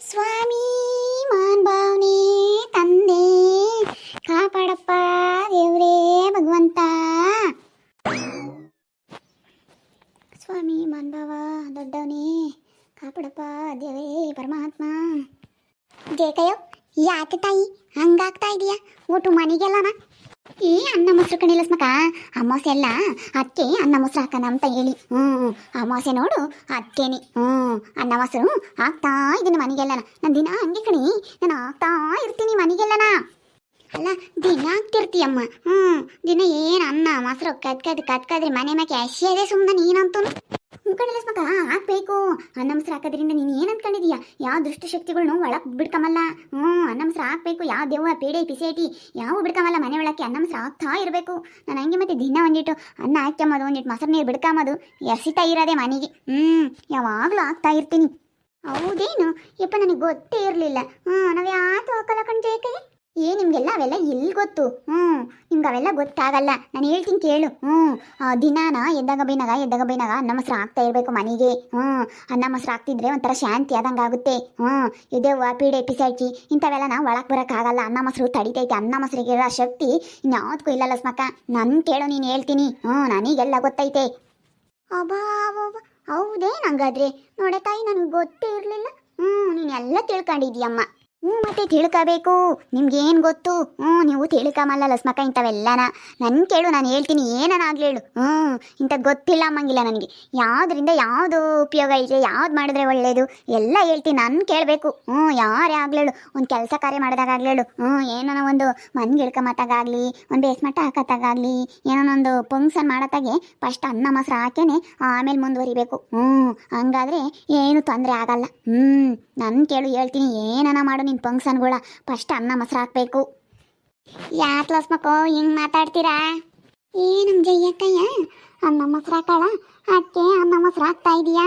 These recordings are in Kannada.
ಸ್ವಾಮಿ ಮಾನ್ ಭಾವನೆ ತಂದೆ. ಕಾಪಾಡಪ್ಪ, ದೇವ್ರೇ, ಭಗವಂತ. ಸ್ವಾಮಿ ಮಾನ್ ಭಾವ, ದೊಡ್ಡವನೇ. ಕಾಪಾಡಪ್ಪ ದೇವೇ ಪರಮಾತ್ಮ. ಜೇಕಯ್ಯೋ ಯಾಕೆ ತಾಯಿ? ಹಂಗಾಗ್ತಾ ಇದೆಯಾ? ಊಟ ಮನೆಗೆಲ್ಲನ? ಈ ಅನ್ನ ಮೊಸರು ಕಣಿಲ್ಲ ಸ್ಮಕ ಅಮಾವಾಸ್ಯೆ ಅಲ್ಲ ಅದಕ್ಕೆ ಅನ್ನ ಮೊಸರು ಹಾಕಣ ಅಂತ ಹೇಳಿ. ಹ್ಞೂ ಅಮಾವಾಸ್ಯೆ ನೋಡು ಅಕ್ಕೇನಿ ಹ್ಞೂ, ಅನ್ನ ಮೊಸರು ಹಾಕ್ತಾ ಇದ್ದೀನಿ ಮನೆಗೆಲ್ಲನ. ನಾನು ದಿನ ಹಂಗೆ ಕಣಿ, ನಾನು ಹಾಕ್ತಾ ಇರ್ತೀನಿ ಮನೆಗೆಲ್ಲನ. ಅಲ್ಲ, ದಿನ ಆಗ್ತಿರ್ತೀಯಮ್ಮ ಹ್ಞೂ, ದಿನ ಏನು ಅನ್ನ, ಮೊಸರು ಕದ್ಕದ್, ಕದ್ಕದ್ರಿ ಮನೆ ಮ್ಯಾಕೆ ಎಸೆಯದೆ ಸುಮ್ಮನೆ ನೀನಂತೂ ಕಣಿಲ್ಲ ಮಗ ಹಾಕ್ಬೇಕು ಅನ್ನ ಹಾಕೋದ್ರಿಂದ ನೀನು ಏನು ಅನ್ಕೊಂಡಿದೀಯ? ಯಾವ ದುಷ್ಟಶಕ್ತಿಗಳ್ನು ಒಳಗೆ ಬಿಡ್ಕಮಲ್ಲ. ಹ್ಞೂ, ಅನ್ನ ಮೊಸರು ಹಾಕ್ಬೇಕು. ಯಾವ ದೆವ್ವ, ಪೇಡೆ, ಪಿಸೇಟಿ, ಯಾವ ಬಿಡ್ಕಮಲ್ಲ ಮನೆ ಒಳಕ್ಕೆ. ಅನ್ನ ಮೊಸರು ಹಾಕ್ತಾ ಇರಬೇಕು. ನಾನು ಹಂಗೆ ಮತ್ತೆ ದಿನ ಒಂದಿಟ್ಟು ಅನ್ನ ಹಾಕ್ಯಂಬೋದು ಒಂದಿಟ್ಟು ಮೊಸರು ನೀರು ಬಿಡ್ಕಂಬೋದು ಎಸಿತಾ ಇರೋದೆ ಮನೆಗೆ. ಹ್ಞೂ, ಯಾವಾಗಲೂ ಹಾಕ್ತಾ ಇರ್ತೀನಿ. ಹೌದೇನು? ಯಪ್ಪ, ನನಗೆ ಗೊತ್ತೇ ಇರಲಿಲ್ಲ. ಹ್ಞೂ, ನಾವು ಯಾತು ಹಾಕಲ್ಲ ಕಣ್ ಕೈ ಏ, ನಿಮಗೆಲ್ಲ ಅವೆಲ್ಲ ಎಲ್ಲಿ ಗೊತ್ತು? ಹ್ಞೂ ನಿಮ್ಗೆ ಅವೆಲ್ಲ ಗೊತ್ತಾಗಲ್ಲ. ನಾನು ಹೇಳ್ತೀನಿ ಕೇಳು. ಹ್ಞೂ ದಿನಾನ ಎದ್ದಾಗ ಬೈನಾಗ ಎದ್ದಾಗ ಬೈನಾಗ ಅನ್ನ ಮೊಸರು ಹಾಕ್ತಾ ಇರಬೇಕು ಮನೆಗೆ. ಹ್ಞೂ ಅನ್ನ ಮೊಸರು ಹಾಕ್ತಿದ್ರೆ ಒಂಥರ ಶಾಂತಿ ಆದಂಗೆ ಆಗುತ್ತೆ ಹ್ಞೂ ಇದೆವ್ವ ಪೀಡೆ, ಪಿಸಾಚಿ, ಇಂಥವೆಲ್ಲ ನಾವು ಒಳಗೆ ಬರೋಕ್ಕಾಗಲ್ಲ ಅನ್ನ ಮೊಸರು ತಡಿತೈತೆ, ಅನ್ನ ಮೊಸರಿಗೆ ಇರೋ ಶಕ್ತಿ ಇನ್ಯಾವುದಕ್ಕೂ ಇಲ್ಲಲ್ಲ ಸ್ಮಕ್ಕ ನನ್ನ ಕೇಳು, ನೀನು ಹೇಳ್ತೀನಿ. ಹ್ಞೂ ನನಗೆಲ್ಲ ಗೊತ್ತೈತೆ. ಅಬ್ಬಾ ಹೌದೇ ನಂಗಾದ್ರೆ ನೋಡ ತಾಯಿ, ನನಗೆ ಗೊತ್ತೇ ಇರಲಿಲ್ಲ ಹ್ಞೂ ನೀನೆಲ್ಲ ತಿಳ್ಕೊಂಡಿದ್ಯಮ್ಮ ಹ್ಞೂ, ಮತ್ತೆ ತಿಳ್ಕೋಬೇಕು. ನಿಮ್ಗೇನು ಗೊತ್ತು? ಹ್ಞೂ, ನೀವು ತಿಳ್ಕೊಂಬಲ್ಲ ಲಸ್ಮಕ ಇಂಥವೆಲ್ಲನ. ನನ್ನ ಕೇಳು, ನಾನು ಹೇಳ್ತೀನಿ, ಏನನ ಹೇಳು. ಹ್ಞೂ ಇಂಥದ್ದು ಗೊತ್ತಿಲ್ಲ ಅಮ್ಮಂಗಿಲ್ಲ ನನಗೆ. ಯಾವುದರಿಂದ ಯಾವುದು ಉಪಯೋಗ ಇದೆ, ಯಾವ್ದು ಮಾಡಿದ್ರೆ ಒಳ್ಳೆಯದು ಎಲ್ಲ ಹೇಳ್ತೀನಿ, ನಾನು ಕೇಳಬೇಕು. ಹ್ಞೂ, ಯಾರೇ ಆಗ್ಲೇಳು ಒಂದು ಕೆಲಸ ಕಾರ್ಯ ಮಾಡಿದಾಗಲೇಳು ಹ್ಞೂ ಏನೋ ಒಂದು ಮನ್ಗೆ ಇಳ್ಕೊಂಬತ್ತಾಗಲಿ ಒಂದು ಬೇಸ್ಮಟ್ಟ ಹಾಕತ್ತಾಗಲಿ ಒಂದು ಫಂಕ್ಷನ್ ಮಾಡತ್ತಾಗೆ, ಫಸ್ಟ್ ಅನ್ನ ಮೊಸರು ಹಾಕೇನೆ, ಆಮೇಲೆ ಮುಂದುವರಿಬೇಕು. ಹ್ಞೂ, ಹಂಗಾದ್ರೆ ಏನು ತೊಂದರೆ ಆಗಲ್ಲ. ಹ್ಞೂ ನನ್ನ ಕೇಳು, ಹೇಳ್ತೀನಿ, ಏನನ ಮಾಡು ನಿನ್ನ ಫಂಕ್ಷನ್ಗಳ ಫಸ್ಟ್ ಅನ್ನ ಮೊಸರು ಹಾಕ್ಬೇಕು. ಯಾತ್ ಲಸ್ಮಕ್ಕೋ ಹಿಂಗೆ ಮಾತಾಡ್ತೀರಾ? ಏ ನಮ್ಮ ಜಯ್ಯಕ್ಕಯ್ಯ? ಅನ್ನ ಮೊಸರು ಹಾಕಾಳ ಅದಕ್ಕೆ ಅನ್ನ ಮೊಸರು ಹಾಕ್ತಾ ಇದೀಯಾ?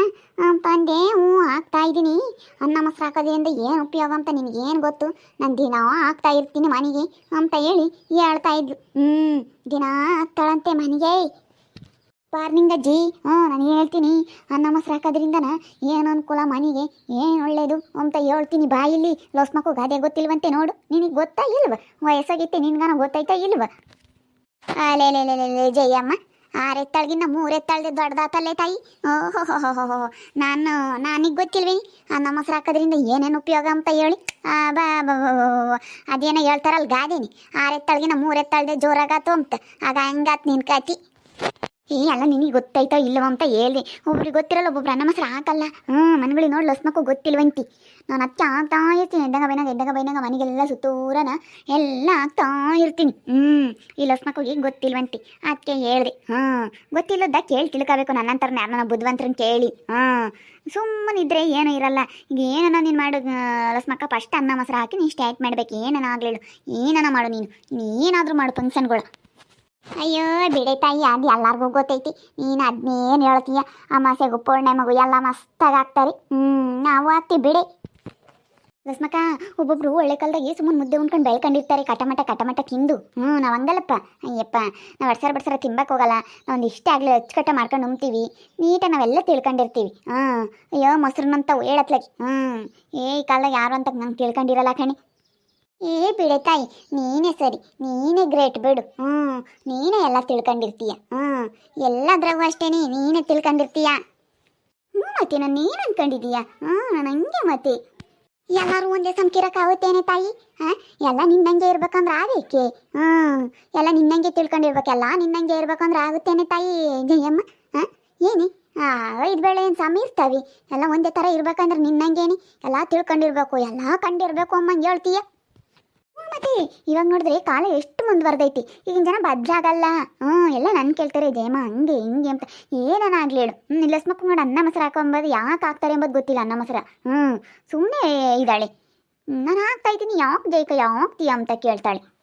ಅಂತಂದೆ ಹ್ಞೂ ಹಾಕ್ತಾ ಇದ್ದೀನಿ ಅನ್ನ ಮೊಸರು ಹಾಕೋದ್ರಿಂದ ಏನು ಉಪಯೋಗ ಅಂತ ನಿನಗೇನು ಗೊತ್ತು? ನಾನು ದಿನ ಹಾಕ್ತಾ ಇರ್ತೀನಿ ಮನೆಗೆ ಅಂತ ಹೇಳಿ ಹೇಳ್ತಾ ಇದ್ಲು. ಹ್ಞೂ ದಿನ ಹಾಕ್ತಾಳಂತೆ ಮನೆಗೆ. ಪಾರ್ನಿಂಗ್ ಅಜ್ಜಿ ಹ್ಞೂ, ನಾನು ಹೇಳ್ತೀನಿ. ಅನ್ನ ಮೊಸರು ಹಾಕೋದ್ರಿಂದನ ಏನು ಅನುಕೂಲ ಮನೆಗೆ, ಏನು ಒಳ್ಳೇದು ಅಂತ ಹೇಳ್ತೀನಿ ಬಾಯಿಲಿ ಲೋಸ್ ಮಕ್ಕಳು ಗಾದೆ ಗೊತ್ತಿಲ್ವಂತೆ ನೋಡು. ನಿನಗೆ ಗೊತ್ತಾ ಇಲ್ವ? ವಯಸ್ಸಾಗೈತೆ ನಿನ್ಗಾನ ಗೊತ್ತೈತಾ ಇಲ್ವ? ಅಲೇಲೇಲೇಲೇ ಜಯಮ್ಮ. ಆರೆತ್ತಾಳ್ಗಿನ್ನ ಮೂರೆತ್ತಾಳ್ದೆ ದೊಡ್ಡದಾತಲ್ಲೇ ತಾಯಿ. ಓಹೋ ನಾನು, ನನಗೆ ಗೊತ್ತಿಲ್ವಿ? ಅನ್ನ ಮೊಸರು ಹಾಕೋದ್ರಿಂದ ಏನೇನು ಉಪಯೋಗ ಅಂತ ಹೇಳಿ. ಬಾ. ಅದೇನೋ ಹೇಳ್ತಾರಲ್ಲ ಗಾದೆನಿ. ಆರೆತ್ತಾಳ್ಗಿನ್ನ ಮೂರೆತ್ತಾಳ್ದೆ ಜೋರಾಗಾತು ಅಂತ. ಆಗ ಹಂಗಾತ್ ನಿನ್ ಕತಿ. ಏ, ಅಲ್ಲ, ನಿನಗೆ ಗೊತ್ತಾಯ್ತೋ ಇಲ್ಲವ ಅಂತ ಹೇಳ್ದೆ. ಒಬ್ರಿಗೆ ಗೊತ್ತಿರಲ್ಲ, ಒಬ್ಬೊಬ್ರು ಅನ್ನ ಮೊಸರು ಹಾಕಲ್ಲ. ಹ್ಞೂ ಮನೆಗಳಿಗೆ ನೋಡಿ, ಲಸ್ಮಕ್ಕೂ ಗೊತ್ತಿಲ್ವಂತಿ ನಾನು ಅಚ್ಚ ಆಗ್ತಾ ಇರ್ತೀನಿ, ಎದ್ದಾಗ ಬೈನಾಗ ಎದ್ದಾಗ ಬೈನಾಗ, ಮನೆಗೆಲ್ಲ ಸುತ್ತೂರನ ಎಲ್ಲ ಆಗ್ತಾ ಇರ್ತೀನಿ. ಹ್ಞೂ ಈ ಲಸ್ಮಕ್ಕಿಗೆ ಗೊತ್ತಿಲ್ವಂತಿ ಅದಕ್ಕೆ ಹೇಳ್ದೆ. ಹ್ಞೂ ಗೊತ್ತಿಲ್ಲದ ಕೇಳಿ ತಿಳ್ಕೋಬೇಕು ನನ್ನಂತರ ಯಾರನ್ನ ಬುದ್ಧವಂತರನ್ನ ಕೇಳಿ. ಹ್ಞೂ ಸುಮ್ಮನಿದ್ರೆ ಏನೂ ಇರಲ್ಲ. ಈಗ ಏನನ್ನ ನೀನು ಮಾಡು ಲಸ್ಮಕ್ಕ ಫಸ್ಟ್ ಅನ್ನ ಮೊಸರು ಹಾಕಿ ನೀನು ಸ್ಟ್ಯಾಟ್ ಮಾಡ್ಬೇಕು. ಏನನ ಆಗಲಿಲ್ಲ. ಏನನ ಮಾಡು ನೀನು. ನೀನು ಏನಾದರೂ ಮಾಡು ಫಂಕ್ಷನ್ಗಳು ಅಯ್ಯೋ, ಬಿಡೆ ತಾಯಿ, ಅದು ಎಲ್ಲರಿಗೂ ಗೊತ್ತೈತಿ. ನೀನು ಅದನ್ನೇನು ಹೇಳ್ತೀಯ? ಅಮಾಸೆಗೂ ಮಗು ಎಲ್ಲ ಮಸ್ತಾಗಿ ಹಾಕ್ತಾರೆ ಹ್ಞೂ ನಾವು ಆಗ್ತೀವಿ ಬಿಡೆ. ಲಸ್ಮಕ್ಕ ಒಬ್ಬೊಬ್ರು ಒಳ್ಳೆ ಕಾಲದಾಗೆ ಸುಮ್ಮನೆ ಮುದ್ದೆ ಉಂಡ್ಕೊಂಡು ಬೆಳ್ಕೊಂಡಿರ್ತಾರೆ. ಕಟಮಟ ಕಟಮಟ ತಿಂದು. ಹ್ಞೂ ನಾವು ಹಂಗಲ್ಲಪ್ಪ ಅಯ್ಯಪ್ಪ, ನಾವು ಅಡ್ಸರ ಬಡ್ಸರ ತಿಂಬಕ್ಕೆ ಹೋಗಲ್ಲ. ನಾವ್ ಒಂದು ಇಷ್ಟ ಆಗಲಿ ಅಚ್ಚುಕಟ್ಟ ಮಾಡ್ಕೊಂಡು ಉಣ್ತೀವಿ. ನೀಟಾಗಿ ನಾವೆಲ್ಲ ತಿಳ್ಕೊಂಡಿರ್ತೀವಿ. ಹಾಂ ಅಯ್ಯೋ ಮೊಸರನ್ನಂತ ಹೇಳತ್ಲಾಗಿ. ಹ್ಞೂ ಏ, ಈ ಕಾಲದಾಗ ಯಾರು ಅಂತ ನಂಗೆ ತಿಳ್ಕೊಂಡಿರಲ್ಲ ಕಣಿ. ಏ ಬಿಡೆ ತಾಯಿ, ನೀನೇ ಸರಿ, ನೀನೇ ಗ್ರೇಟ್ ಬಿಡು. ಹ್ಞೂ ನೀನೇ ಎಲ್ಲ ತಿಳ್ಕೊಂಡಿರ್ತೀಯ. ಹ್ಞೂ ಎಲ್ಲದ್ರಾಗೂ ಅಷ್ಟೇನೆ ನೀನೇ ತಿಳ್ಕೊಂಡಿರ್ತೀಯ. ಹ್ಞೂ ಮತ್ತೆ ನಾನು ನೀನು ಅನ್ಕೊಂಡಿದೀಯ? ಹ್ಞೂ ನಾನು ಹಂಗೆ ಮತ್ತೆ. ಎಲ್ಲರೂ ಒಂದೇ ಸಂಕಿರಕ್ಕಾಗುತ್ತೇನೆ ತಾಯಿ? ಹಾಂ, ಎಲ್ಲ ನಿನ್ನಂಗೆ ಇರ್ಬೇಕಂದ್ರೆ ಆಗೇಕೆ ಹ್ಞೂ ಎಲ್ಲ ನಿನ್ನಂಗೆ ತಿಳ್ಕೊಂಡಿರ್ಬೇಕೆಲ್ಲ ನಿನ್ನಂಗೆ ಇರ್ಬೇಕಂದ್ರೆ ಆಗುತ್ತೇನೆ ತಾಯಿ, ಜಯಮ್ಮ. ಹಾಂ, ಏನಿ? ಐದು ಬೇಳೆ ಏನು ಸಮ ಇರ್ತಾವೆ? ಎಲ್ಲ ಒಂದೇ ಥರ ಇರ್ಬೇಕಂದ್ರೆ ನಿನ್ನಂಗೇನಿ? ಎಲ್ಲ ತಿಳ್ಕೊಂಡಿರ್ಬೇಕು, ಎಲ್ಲ ಕಂಡಿರ್ಬೇಕು ಅಮ್ಮಂಗೆ ಹೇಳ್ತೀಯ? ಮತ್ತೆ ಇವಾಗ ನೋಡಿದ್ರೆ ಕಾಲ ಎಷ್ಟು ಮುಂದುವರೆದೈತಿ. ಈಗಿನ ಜನ ಬದ್ಲಾಗಲ್ಲ ಹ್ಞೂ ಎಲ್ಲ ನನ್ನ ಕೇಳ್ತಾರೆ, ಜಯಮ್ಮ, ಹಂಗೆ, ಹಿಂಗೆ ಅಂತ. ಏನಾಗ್ಲಿ ಹೇಳು. ಹ್ಞೂ ಇಲ್ಲ ಸ್ಮಕ್ ನೋಡಿ ಅನ್ನ ಮೊಸರು ಹಾಕೊಂಬೋದು ಯಾಕೆ ಹಾಕ್ತಾರೆ ಎಂಬುದು ಗೊತ್ತಿಲ್ಲ ಅನ್ನ ಮೊಸರು. ಹ್ಞೂ ಸುಮ್ಮನೆ ಇದ್ದಾಳೆ. ನಾನು ಹಾಕ್ತಾ ಇದ್ದೀನಿ, ಯಾಕೆ ಜೈಕ ಯಾಕ್ತೀಯ ಅಂತ ಕೇಳ್ತಾಳೆ.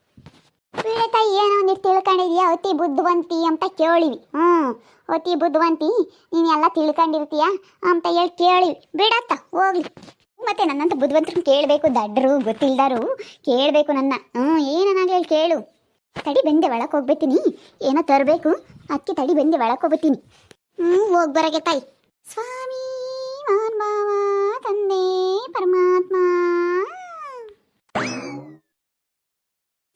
ತಾಯಿ, ಏನೋ ಒಂದಿಷ್ಟು ತಿಳ್ಕೊಂಡಿದ್ಯಾ? ಅತಿ ಬುದ್ಧವಂತಿ ಅಂತ ಕೇಳಿವಿ. ಹ್ಞೂ ಅತಿ ಬುದ್ಧವಂತಿ, ನೀನು ಎಲ್ಲ ತಿಳ್ಕೊಂಡಿರ್ತೀಯ? ಅಂತ ಹೇಳಿ ಕೇಳಿವಿ. ಬಿಡತ್ತ ಹೋಗ್ಲಿ. ಮತ್ತೆ ನನ್ನಂತ ಬುದ್ಧವಂತರು ಕೇಳಬೇಕು ದಡ್ಡರು ಗೊತ್ತಿಲ್ಲದಾರು ಕೇಳಬೇಕು ನನ್ನ. ಹ್ಞೂ ಏನನ್ನಾಗಲಿ ಹೇಳಿ ಕೇಳು. ತಡಿ ಬೆಂದೆ ಒಳಕ್ಕೆ ಹೋಗ್ಬೇತೀನಿ ಏನೋ ತರಬೇಕು. ಅಕ್ಕಿ ತಡಿ ಬೆಂದೆ ಒಳಕ್ಕೆ ಹೋಗ್ಬೇತೀನಿ ಹ್ಞೂ ಹೋಗಿ ಬರಗೆ ತಾಯಿ. ಸ್ವಾಮಿ ಮಾನ್ಭಾವ ತಂದೆ, ಪರಮಾತ್ಮ.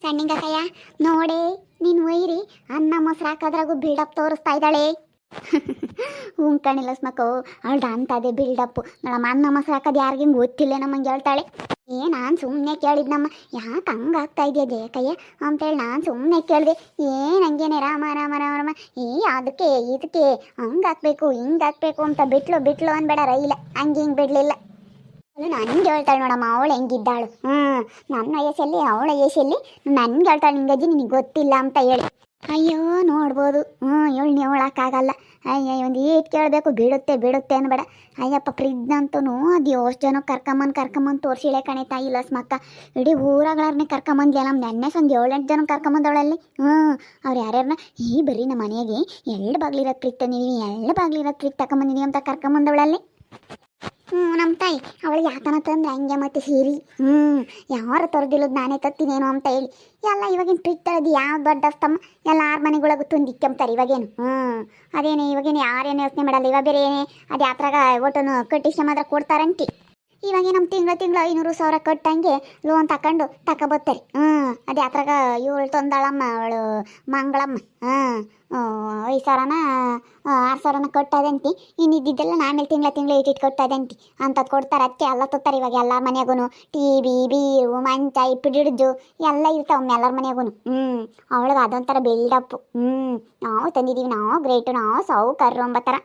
ಸಣ್ಣಿಂಗ ಕಯ್ಯ ನೋಡೇ, ನೀನು ಒಯ್ರಿ. ಅನ್ನ ಮೊಸರು ಹಾಕೋದ್ರಾಗೂ ಬಿಲ್ಡಪ್ ತೋರಿಸ್ತಾ ಇದ್ದಾಳೆ. ಹ್ಞೂ ಕಣಿಲ್ಲ ಸ್ಮಕು ಅವಳ್ದು ಅಂತದೇ ಬಿಲ್ಡಪ್ಪು ನೋಡಮ್ಮ, ಅನ್ನ ಮೊಸರು ಹಾಕೋದು ಯಾರಿಗೂ ಗೊತ್ತಿಲ್ಲ ನಮ್ಮಂಗೆ ಹೇಳ್ತಾಳೆ. ಏ, ನಾನು ಸುಮ್ಮನೆ ಕೇಳಿದ್ನಮ್ಮ. ಯಾಕೆ ಹಂಗೆ ಆಗ್ತಾ ಇದೆಯಾ ದೇಕಯ್ಯ ಅಂತೇಳಿ ನಾನು ಸುಮ್ಮನೆ ಕೇಳಿದೆ. ಏನು ಹಂಗೇನೆ ರಾಮ ರಾಮ ರಾಮ ರಾಮ. ಏ, ಅದಕ್ಕೆ, ಇದಕ್ಕೆ ಹಂಗೆ ಹಾಕ್ಬೇಕು ಹಿಂಗೆ ಹಾಕ್ಬೇಕು ಅಂತ ಬಿಟ್ಲು ಬಿಟ್ಲು ಅನ್ಬೇಡ ರೈಲ. ಹಂಗೆ ಹಿಂಗೆ ಬಿಡಲಿಲ್ಲ. ಅದು ನನಗೆ ಹೇಳ್ತಾಳೆ ನೋಡಮ್ಮ, ಅವಳು ಹೆಂಗಿದ್ದಾಳು. ಹ್ಞೂ ನನ್ನ ವಯಸ್ಸಲ್ಲಿ, ಅವಳ ವಯಸ್ಸಲ್ಲಿ ನನ್ಗೆ ಹೇಳ್ತಾಳೆ, ನಿಂಗಜ್ಜಿ ನಿನಗೆ ಗೊತ್ತಿಲ್ಲ ಅಂತ ಹೇಳಿ. ಅಯ್ಯೋ, ನೋಡ್ಬೋದು. ಹ್ಞೂ ಹೇಳಿ ನೋಡೋಕ್ಕಾಗಲ್ಲ ಅಯ್ಯ ಒಂದು ಏಟ್ ಕೇಳಬೇಕು. ಬಿಡುತ್ತೆ ಬಿಡುತ್ತೆ ಅನ್ಬೇಡ. ಅಯ್ಯಪ್ಪ ಫ್ರಿಜ್ನಂತೂ ಅದು ಎಷ್ಟು ಜನ ಕರ್ಕೊಂಬಂದು ಕರ್ಕೊಂಬಂದು ತೋರಿಸಿಳೆ ಕಣೆ ತಾಯಿ ಲಸ್ಮಕ್ಕ. ಇಡೀ ಊರಾಗಳನ್ನೇ ಕರ್ಕೊಂಬಂದ್ಲ ನಮ್ಮ ನೆನ್ನೆ ಒಂದು ಏಳೆಂಟು ಜನ ಕರ್ಕೊಂಬಂದವಳಲ್ಲಿ. ಹ್ಞೂ ಅವ್ರು ಯಾರ್ಯಾರನ್ನ ಈ ಬರೀ ನಮ್ಮ ಮನೆಗೆ ಎರಡು ಬಾಗ್ಲಿರೋದು ಫ್ರಿಜ್ ತಂದಿದ್ದೀನಿ ಎರಡು ಬಾಗ್ಲಿರೋದು ಫ್ರಿಜ್ ತಗೊಂಬಂದಿದ್ದೀನಿ ಅಂತ ಕರ್ಕೊಂಬಂದವಳಲ್ಲಿ. ಹ್ಞೂ ನಮ್ಮ ತಾಯಿ. ಅವಳಿಗೆ ಯಾತನ ತಂದ್ರೆ ಹಂಗೆ ಮತ್ತೆ ಸೀರಿ. ಹ್ಞೂ ಯಾರು ತರದಿಲ್ಲ ನಾನೇ ತತ್ತಿನೇನು ಅಂತ ಹೇಳಿ. ಎಲ್ಲ ಇವಾಗಿನ ಟ್ರಿಪ್ ತರದು ಯಾವ ದೊಡ್ಡ ಅಸ್ತಮ್ಮ. ಎಲ್ಲಾರ ಮನೆಗೊಳಗೂ ತುಂದಿಕ್ಕಂತಾರೆ ಇವಾಗೇನು. ಹ್ಞೂ ಅದೇನೇ, ಇವಾಗೇನು ಯಾರೇನು ಯೋಚನೆ ಮಾಡಲ್ಲ. ಇವಾಗ ಬೇರೆ ಏನೇ, ಅದು ಯಾತ್ರಾಗ ಒಟ್ಟನ್ನು ಮಾತ್ರ ಕೊಡ್ತಾರಂಟಿ. ಇವಾಗ ನಮ್ಮ ತಿಂಗಳ ತಿಂಗಳ ಐನೂರು ಸಾವಿರ ಕಟ್ಟಂಗೆ ಲೋನ್ ತಕೊಂಡು ತಕೊಬತ್ತಾರೆ ಹ್ಞೂ ಅದು ಯಾತ್ರಾಗ ಇವಳು ತಂದಾಳಮ್ಮ ಅವಳು ಮಂಗಳಮ್ಮ. ಹಾಂ ಐದು ಸಾವಿರನ ಆರು ಸಾವಿರನ ಕೊಟ್ಟದಂತಿ ಇನ್ನು ಇದ್ದಿದ್ದೆಲ್ಲ ಆಮೇಲೆ ತಿಂಗಳ ತಿಂಗಳ ಇಟ್ಟಿಟ್ಟು ಕೊಟ್ಟದಂತಿ ಅಂಥದ್ದು ಕೊಡ್ತಾರೆ ಅದಕ್ಕೆ ಎಲ್ಲ ತೊತ್ತಾರೆ ಇವಾಗ ಎಲ್ಲ ಮನೆಗೂ ಟಿ ವಿ ಬೀರು ಮಂಚ ಇಪ್ಪಿಡಿಡ್ದು ಎಲ್ಲ ಒಮ್ಮೆ ಎಲ್ಲರ ಮನೆಗೂ ಹ್ಞೂ ಅವಳಿಗೆ ಅದೊಂಥರ ಬಿಲ್ಡಪ್ಪು ಹ್ಞೂ ನಾವು ತಂದಿದ್ದೀವಿ ನಾವು ಗ್ರೇಟು ನಾವು ಸಾವು ಅಂಬತ್ತರ.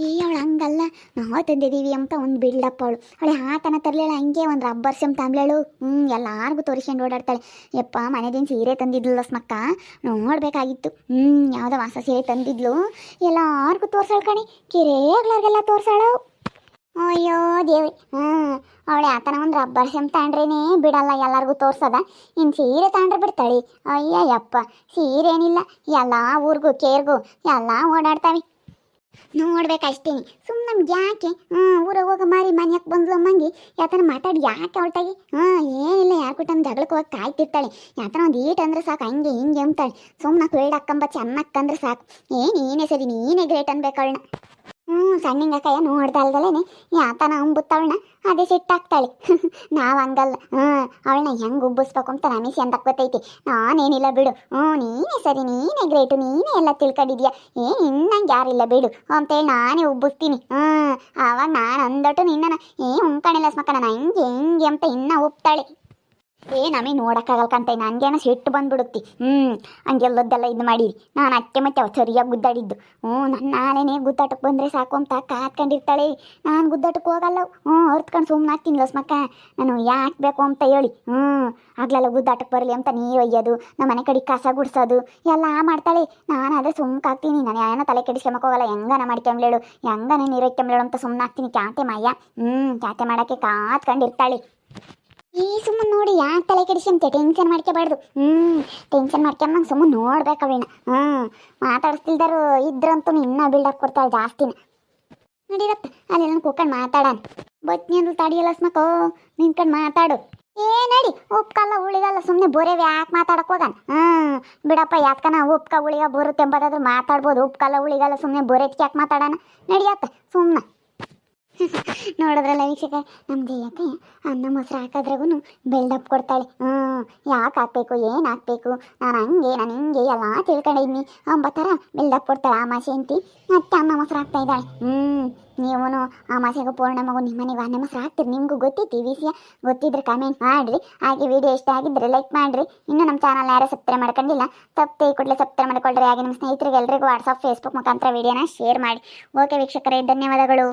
ಏ ಅವಳು ಹಂಗಲ್ಲ ನಾವು ತಂದಿದ್ದೀವಿ ಅಂತ ಒಂದು ಬಿಲ್ಡಪ್ ಅವಳು. ಅವಳು ಆತನ ತರಲಿಲ್ಲ, ಹಂಗೆ ಒಂದು ರಬ್ಬರ್ ಸಿಮ್ ತಂಬ್ಲೇಳು ಹ್ಞೂ ಎಲ್ಲಾರ್ಗೂ ತೋರಿಸ್ಕೊಂಡು ಓಡಾಡ್ತಾಳೆ. ಯಪ್ಪ ಮನೆದಿನ ಸೀರೆ ತಂದಿದ್ಲು ಸ್ಮಕ್ಕ ನೋಡಬೇಕಾಗಿತ್ತು. ಹ್ಞೂ ಯಾವುದೋ ಹೊಸ ಸೀರೆ ತಂದಿದ್ಲು. ಎಲ್ಲಾರ್ಗು ತೋರ್ಸಾಳ ಕಣಿ. ಕಿರೇಗ್ಲಾರ್ಗೆಲ್ಲ ತೋರ್ಸಾಳು ಅಯ್ಯೋ ದೇವಿ ಹ್ಞೂ ಅವಳೆ ಆತನ ಒಂದು ರಬ್ಬರ್ ಸಿಮ್ ತಗೊಂಡ್ರೇನೆ ಬಿಡಲ್ಲ, ಎಲ್ಲರಿಗೂ ತೋರ್ಸದ. ಇನ್ನು ಸೀರೆ ತಗೊಂಡ್ರೆ ಬಿಡ್ತಾಳೆ. ಅಯ್ಯಯ್ಯಪ್ಪ ಸೀರೆ ಏನಿಲ್ಲ ಎಲ್ಲ ಊರಿಗೂ, ಕೇರ್ಗೂ, ಎಲ್ಲ ಓಡಾಡ್ತಾವೆ. ನೋಡ್ಬೇಕಷ್ಟೇನೆ. ಸುಮ್ಮನೆ ನಮ್ಗೆ ಯಾಕೆ? ಹ್ಞೂ ಊರಾಗ ಹೋಗ ಮಾರಿ ಮನ್ಯಾಕೆ ಬಂದ್ಲು ಮಂಗಿ ಯಾತನ ಮಾತಾಡಿ ಯಾಕೆ ಅವಳ್ತಾಗಿ? ಹಾಂ ಏನಿಲ್ಲ ಯಾಕೆ ನಮ್ಮ ಜಗಳಕ್ಕೆ ಹೋಗಿ ಕಾಯ್ತಿರ್ತಾಳೆ. ಯಾತನ ಒಂದು ಈಟ್ ಅಂದ್ರೆ ಸಾಕು, ಹಂಗೆ ಹಿಂಗೆ ಅಂತಾಳೆ ಸುಮ್ಮನೆ ಕುಳ್ಳು ಹಾಕ್ಕಂಬ ಚೆನ್ನಕ್ಕಂದ್ರೆ ಸಾಕು. ಏ, ನೀನೇ ಸರಿ, ನೀನೇ ಗ್ರೇಟ್ ಅನ್ಬೇಕು ಅವಳನ್ನ. ಹ್ಞೂ ಸಣ್ಣಿಂಗ ಕೈಯ ಅಲ್ದಲೇನೆ ಯಾತನ ಅಂಬುತ್ತವಳನ್ನ ಅದೇ ಸಿಟ್ಟಾಗ್ತಾಳೆ ನಾವು ಹಂಗಲ್ಲ. ಹ್ಞೂ ಅವಳನ್ನ ಹೆಂಗೆ ಉಬ್ಬಿಸ್ಬೇಕು ಅಂತ ಅಂತ ಗೊತ್ತೈತಿ? ನಾನೇನಿಲ್ಲ ಬಿಡು. ಹ್ಞೂ ನೀನೇ ಸರಿ, ನೀನೇ ಗ್ರೇಟು ನೀನೇ ಎಲ್ಲ ತಿಳ್ಕೊಂಡಿದ್ಯಾ? ಏ, ಇನ್ನಂಗೆ ಯಾರಿಲ್ಲ ಬಿಡು. ಅಂತೇಳಿ ನಾನೇ ಉಬ್ಬಿಸ್ತೀನಿ. ಹ್ಞೂ ಆವಾಗ ನಾನು ಅಂದಟ್ಟು ನಿನ್ನ ಏ ಉಂಕಣಿಲ್ಲ ಸ್ಮಕಣ ಹೆಂಗೆ, ಹಿಂಗೆ ಅಂತ ಇನ್ನ ಉಪ್ತಾಳೆ. ಏ, ನಮಗೆ ನೋಡೋಕ್ಕಾಗಲ್ಲ ಕಂತ ನನಗೇನೋ ಸಿಟ್ಟು ಬಂದ್ಬಿಡುತ್ತಿ. ಹ್ಞೂ ಹಂಗೆಲ್ಲದ್ದೆಲ್ಲ ಇದು ಮಾಡಿ ನಾನು ಅಕ್ಕೆ ಮತ್ತೆ ಅವ್ರು ಸರಿಯಾಗಿ ಗುದ್ದಾಡಿದ್ದು. ಹ್ಞೂ ನನ್ನ ನಾನೇನೇ ಗುದ್ದಾಟಕ್ಕೆ ಬಂದರೆ ಸಾಕು ಅಂತ ಕಾತ್ಕೊಂಡಿರ್ತಾಳೆ. ನಾನು ಗುದ್ದಾಟಕ್ಕೆ ಹೋಗಲ್ಲ. ಹ್ಞೂ, ಹೊರ್ತ್ಕೊಂಡು ಸುಮ್ಮನೆ ಹಾಕ್ತೀನಿ ಲಸ್ಮಕ್ಕ ನಾನು ಯಾಕೆ ಬೇಕು ಅಂತ ಹೇಳಿ. ಹ್ಞೂ, ಆಗ್ಲೆಲ್ಲ ಗುದ್ದಾಟಕ್ಕೆ ಬರಲಿ ಅಂತ ನೀ ಒಯ್ಯೋದು ನಮ್ಮ ಮನೆ ಕಡೆ ಕಸ ಗುಡಿಸೋದು, ಎಲ್ಲ ಮಾಡ್ತಾಳೆ. ನಾನು ಅದೇ ಸುಮ್ಕೆ ಹಾಕ್ತೀನಿ ನಾನು ಏನೋ ತಲೆ ಕೆಡಿಸ್ಕೊಂಬಕ್ಕೆ ಹೋಗಲ್ಲ. ಹೆಂಗನ ಮಾಡ್ಕೊಂಬ್ಲೇಳು ಹೆಂಗನ ನೀರು ಇಕ್ಕೊಂಬ್ಲೇಳು ಅಂತ ಸುಮ್ಮನೆ ಹಾಕ್ತೀನಿ ಕ್ಯಾತೆ ಮಯ್ಯ ಹ್ಞೂ ಕ್ಯಾತೆ ಮಾಡೋಕ್ಕೆ ಕಾತ್ಕೊಂಡಿರ್ತಾಳೆ. ಈ ಸುಮ್ಮನೆ ನೋಡಿ ಯಾಕೆ ತಲೆ ಕೆಡಿಸ್ಕೊಂತೆ ಟೆನ್ಷನ್ ಮಾಡ್ಕೋಬಾರ್ದು ಹ್ಞೂ ಟೆನ್ಷನ್ ಮಾಡ್ಕೊಂಬಂಗೆ ಸುಮ್ಮನೆ ನೋಡ್ಬೇಕು ಅವಳನ್ನ. ಹ್ಞೂ ಮಾತಾಡಿಸ್ತಿಲ್ದಾರು ಇದ್ರಂತೂ ಇನ್ನೂ ಬಿಲ್ಡಪ್ ಕೊಡ್ತಾಳೆ ಜಾಸ್ತಿನ. ನಡಿರತ್ತ ಅಲ್ಲೆಲ್ಲ ಕೂತ್ಕೊಂಡು ಮಾತಾಡೋಣ ಬತ್ನಿ ಅಂದ್ರೆ ತಡಿಯಲ್ಲ ಸ್ಮಕೋ ನಿಂತ್ಕೊಂಡು ಮಾತಾಡು. ಏ, ನಡಿ, ಉಪ್ಕಲ್ಲ ಉಳಿಗಲ್ಲ ಸುಮ್ಮನೆ ಬೋರೇವ್ ಯಾಕೆ ಮಾತಾಡಕ್ಕೆ ಹೋಗಣ ಹ್ಞೂ ಬಿಡಪ್ಪ ಯಾಕನ ಉಪ್ಕ ಉಳಿಗ ಬರುತ್ತೆ ಎಂಬುದಾದ್ರೂ ಮಾತಾಡ್ಬೋದು. ಉಪ್ಕಲ್ಲ ಉಳಿಗಲ್ಲ ಸುಮ್ಮನೆ ಬೋರೆತ್ಗೆ ಯಾಕೆ ಮಾತಾಡೋಣ ನಡಿಯತ್ತ ಸುಮ್ಮನೆ ನೋಡಿದ್ರಲ್ಲ ವೀಕ್ಷಕ ನಮ್ಮ ಜಯತೆ ಅನ್ನ ಮೊಸರು ಹಾಕೋದ್ರಾಗೂ ಬಿಲ್ಡಪ್ ಕೊಡ್ತಾಳೆ. ಹ್ಞೂ ಯಾಕೆ ಹಾಕ್ಬೇಕು, ಏನು ಹಾಕ್ಬೇಕು? ನಾನು ಹಂಗೆ, ನಾನು ಹಿಂಗೆ ಎಲ್ಲ ತಿಳ್ಕೊಂಡಿದ್ನಿ ಅಂಬ ಥರ ಕೊಡ್ತಾಳೆ ಆ ಮಾಸೆ ಅಂತಿ ಮತ್ತೆ ಅನ್ನ ಮೊಸರು ಹಾಕ್ತಾ ಇದ್ದಾಳೆ. ಹ್ಞೂ ನೀವು ಆ ಮಾಸೆಗೂ ಪೂರ್ಣಮಗು ನಿಮ್ಮ ಮನೆಗೆ ಅನ್ನ ಮೊಸರು ಹಾಕ್ತೀರಿ. ನಿಮಗೂ ವಿಷಯ? ಗೊತ್ತಿದ್ರೆ ಕಮೆಂಟ್ ಮಾಡಿರಿ. ಹಾಗೆ ವಿಡಿಯೋ ಇಷ್ಟ ಆಗಿದ್ದರೆ ಲೈಕ್ ಮಾಡಿರಿ. ಇನ್ನು ನಮ್ಮ ಚಾನಲ್ ಯಾರು ಸಬ್ಸ್ಕ್ರೈಬ್ ಮಾಡ್ಕೊಂಡಿಲ್ಲ, ತಪ್ಪದೆ ಕೂಡಲೇ ಸಬ್ಸ್ಕ್ರೈಬ್ ಮಾಡ್ಕೊಳ್ರಿ. ಹಾಗೆ ನಿಮ್ಮ ಸ್ನೇಹಿತರಿಗೆ ಎಲ್ರಿಗೂ ವಾಟ್ಸಪ್ ಫೇಸ್ಬುಕ್ ಮುಖಾಂತರ ವಿಡಿಯೋನ ಶೇರ್ ಮಾಡಿ. ಓಕೆ ವೀಕ್ಷಕರೇ, ಧನ್ಯವಾದಗಳು.